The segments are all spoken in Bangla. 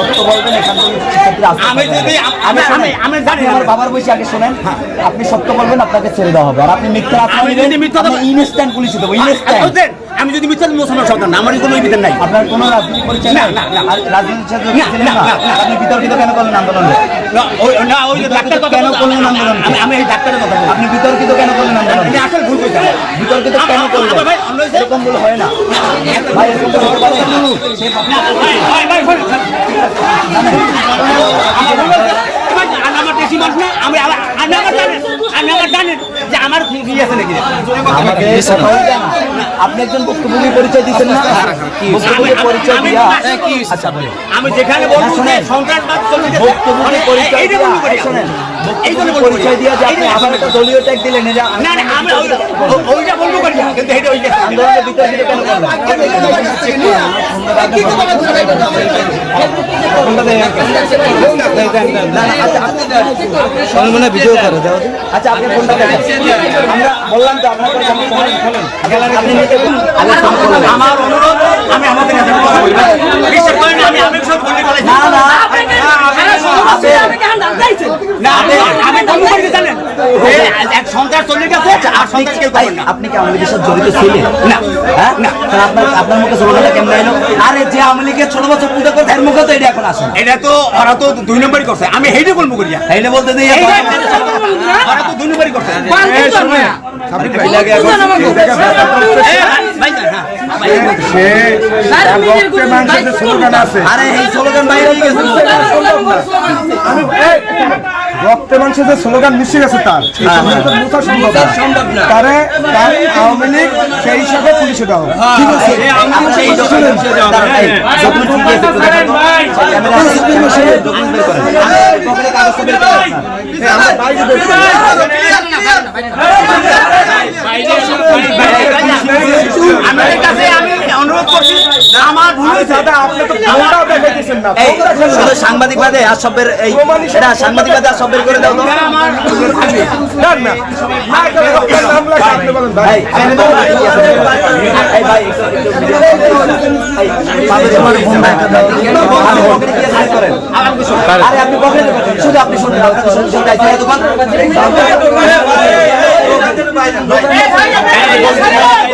সত্য বলবেন এখান থেকে শিক্ষার্থীরা আমি যদি আমি আমি- আমি জানি আপনি আমার না। বাবার বয়সে আগে শোনেন। আপনি সত্য বলবেন আপনাকে ছেড়ে দেওয়া হবে। আর আপনি মিথ্যা আমি যদি মিথ্যা আপনি ইনস্ট্যান্ট পুলিশে দেবো ইনস্ট্যান্ট আমি যদি মিথ্যা মুসলমান সন্তান না আমার কোনো বিধান নাই। আপনার কোনো রাজনীতি পরিচয় না, না। আপনি বিতর্কিত কেন করলেন আন্দোলনে? না, ওই না ওই ডাক্তার কেন করলেন আমি- আন্দোলন? আমি আমি এই ডাক্তারের কথা আপনি বিতর্কিত কেন করলেন আন্দোলনে? আমি আসলে ভুল করতাম বিতর্কিত কেন করলেন? ভাই এরকম ভুল হয় না। ভাই এরকম ভুল হতে না, 아니, 아니, 아니, আপনি একজন ভুক্তভোগী পরিচয় দিচ্ছেন না? ভুক্তভোগী পরিচয় দিয়া আচ্ছা আমি যেখানে ভুক্তভোগী পরিচয় শোনেন। পরিচয় দিয়া যে আপনি আবার একটা দলীয় ট্যাগ দিলেন। না না আমি ওইটা বলব কিন্তু এইটা ওইটা আন্দোলনে বিতর্কিত কেন করলেন ভিডিও করে দাও আচ্ছা আপনি ফোনটা দেখেন। আমরা বললাম তো আপনার আমার অনুরোধ আমি আমাদের না। না, আমি আমি সব বলে ফেলেছি। না না না, আমি- আমি বলব করি কি জানেন? যে এক সন্ত্রাস চলে গেছে, আর সন্ত্রাস কেউ করবেন না। আপনি কি আওয়ামী লীগের জড়িত ছিলেন? না, হ্যাঁ? না। আপনার আপনার মুখে স্লোগানটা কেমন এলো আরে যে আওয়ামী লীগের ছোট বছর পূজা করতে এর মুখে তো এটা এখন আসে এটা তো ওরা তো দুই নম্বরই করছে। আমি হেইটা বলব করিয়া। বলতে দিই ওরা তো দুই নম্বরই করছে। ভাই, আরে এই স্লোগান বাইরে হয়ে গেছে রক্তে মাংসে যে স্লোগান মিশে গেছে তার তারে তার আওয়ামী লীগ সেই হিসাবে পুলিশে দেওয়া আছে আছে, আছে, বাইরে আমার কাছে আমি অনুরোধ করছি আমার ভুল হয়েছে দাদা আপনি তো ফোনটাও দেখাইতেছেন না এই, শুধু সাংবাদিক বাদে আর সবের এই এটা সাংবাদিক বাদে আর সব বের করে দাও তো আমার না না ভাই ভাই। আরে আপনি দেখেন, শুধু আপনি শুনুন, দোকান।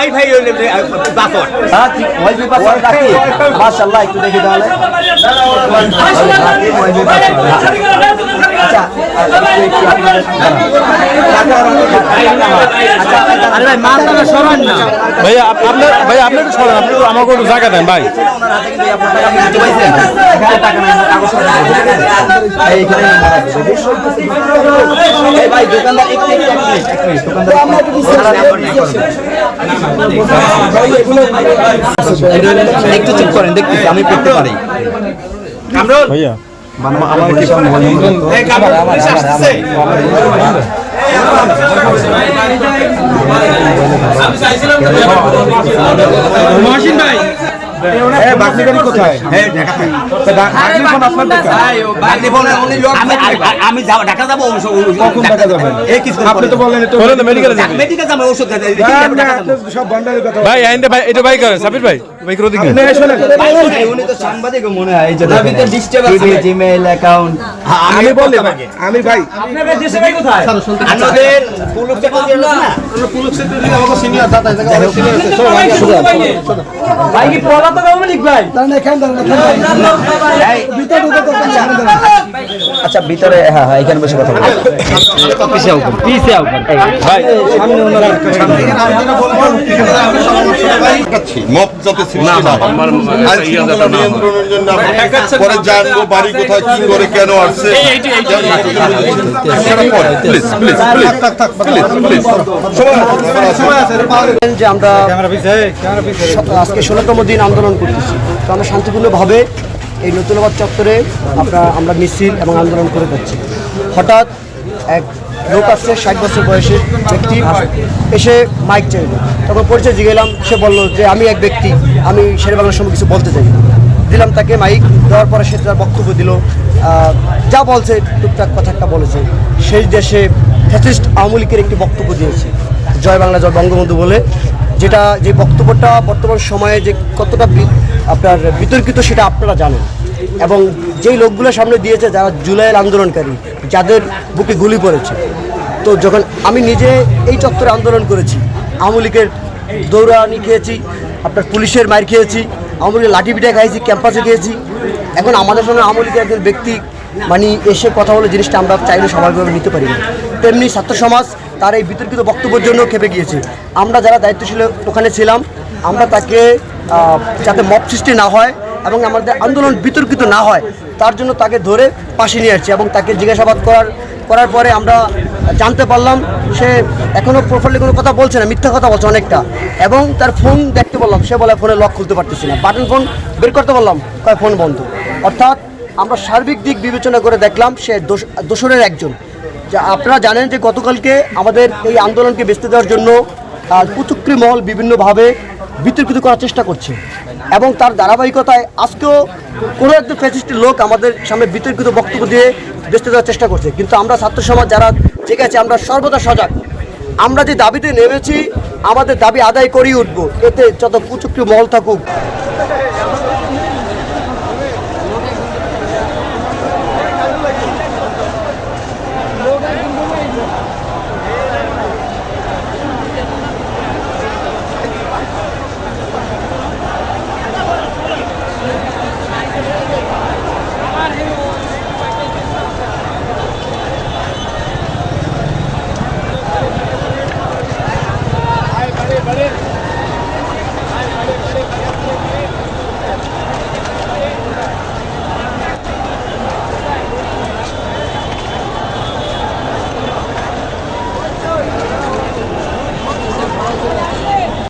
ওয়াইফাই হইলে পাসওয়ার্ড হ্যাঁ ওয়াইফাই পাসওয়ার্ড রাখি। মাশাআল্লাহ একটু দেখি তাহলে। আচ্ছা ভাই আপনার আপনি একটু সরান আপনি একটু আমাকে জায়গা দেন ভাই। একটু চুপ করেন দেখতেছি আমি করতে পারি। ভাইয়া। আমার কি এই কামরুল পুলিশ আসছে মহসিন ভাই। এই বাকি গাড়ি কোথায়? হ্যাঁ আমি আমি- আমি ঢাকা যাব কখন যাবেন? আপনি তো বললেন মেডিকেলে যাবেন মেডিকেল ঢাকা সব ভাই আইন্দে ভাই এটা ভাই করেন সাবির ভাই। ভাই দিকে উনি তো সাংবাদিক মনে হয় এই যে দেখেন। জিমেইল অ্যাকাউন্ট আমি বলি ভাই, আমি ভাই। আমাদের পুলিশ চাকরি আছে। না ভাই কি পলাতক আওয়ামী লীগ ভাই? এই, আচ্ছা ভিতরে হ্যাঁ হ্যাঁ এখানে বসে কথা বলব। পিছিয়ে আউট পিছিয়ে আউট ভাই। দেখাচ্ছি মপ যাতে সৃষ্টি না হয় আইন শৃঙ্খলা নিয়ন্ত্রণের জন্য পরে জানব বাড়ি কোথায় কি করে কেন আসছে please please please please please সময় আছে যে আমরা আজকে ষোলোতম দিন আন্দোলন করতেছি তো আমরা শান্তিপূর্ণভাবে এই নতুনবাদ চত্বরে আমরা আমরা মিছিল এবং আন্দোলন করে যাচ্ছি হঠাৎ এক লোক আসছে, ষাট বছর বয়সে ব্যক্তি এসে মাইক চাইল তখন পরিচয় জিগেলাম সে বলল যে আমি এক ব্যক্তি, আমি শের বাংলার সম্পর্কে কিছু বলতে চাই। দিলাম তাকে মাইক দেওয়ার পরে সে তার বক্তব্য দিল যা বলছে, টুকটাক কথা একটা বলেছে। সেই দেশে ফ্যাসিস্ট আওয়ামী লীগের একটি বক্তব্য দিয়েছে, জয় বাংলা, জয় বঙ্গবন্ধু বলে, যেটা যে বক্তব্যটা বর্তমান সময়ে যে কতটা আপনার বিতর্কিত সেটা আপনারা জানেন। এবং যেই লোকগুলো সামনে দিয়েছে যারা জুলাইয়ের আন্দোলনকারী, যাদের বুকে গুলি পড়েছে। তো যখন আমি নিজে এই চত্বরে আন্দোলন করেছি, আওয়ামী লীগের দৌড়ানি খেয়েছি, আপনার পুলিশের মার খেয়েছি, আওয়ামী লীগের লাঠি পিঠা খাইছি ক্যাম্পাসে খেয়েছি এখন আমাদের সঙ্গে আওয়ামী লীগের একজন ব্যক্তি মানে এসে কথা বলে জিনিসটা আমরা চাইলে স্বাভাবিকভাবে নিতে পারি তেমনি ছাত্র সমাজ তার এই বিতর্কিত বক্তব্যের জন্য খেপে গিয়েছে। আমরা যারা দায়িত্বশীল ওখানে ছিলাম, আমরা তাকে যাতে মব সৃষ্টি না হয় এবং আমাদের আন্দোলন বিতর্কিত না হয়, তার জন্য তাকে ধরে পাশে নিয়ে আসছি এবং তাকে জিজ্ঞাসাবাদ করার করার পরে আমরা জানতে পারলাম, সে এখনও প্রপারলি কোনো কথা বলছে না, মিথ্যা কথা বলছে অনেকটা। এবং তার ফোন দেখতে বললাম, সে বলে ফোনে লক খুলতে পারতেছি না। বাটন ফোন বের করতে বললাম, কয় ফোন বন্ধ? অর্থাৎ আমরা সার্বিক দিক বিবেচনা করে দেখলাম, সে দোষ দোসরের একজন। যা আপনারা জানেন যে গতকালকে আমাদের এই আন্দোলনকে বেচতে দেওয়ার জন্য কুচুকরি মহল বিভিন্নভাবে বিতর্কিত করার চেষ্টা করছে। এবং তার ধারাবাহিকতায় আজকেও কোনো একজন ফ্যাসিস্টের লোক আমাদের সামনে বিতর্কিত বক্তব্য দিয়ে বেঁচতে দেওয়ার চেষ্টা করছে। কিন্তু আমরা ছাত্র সমাজ যারা ঠিক আছে, আমরা সর্বদা সজাগ। আমরা যে দাবিতে নেমেছি, আমাদের দাবি আদায় করেই উঠবো। এতে যত কুচুক্রি মহল থাকুক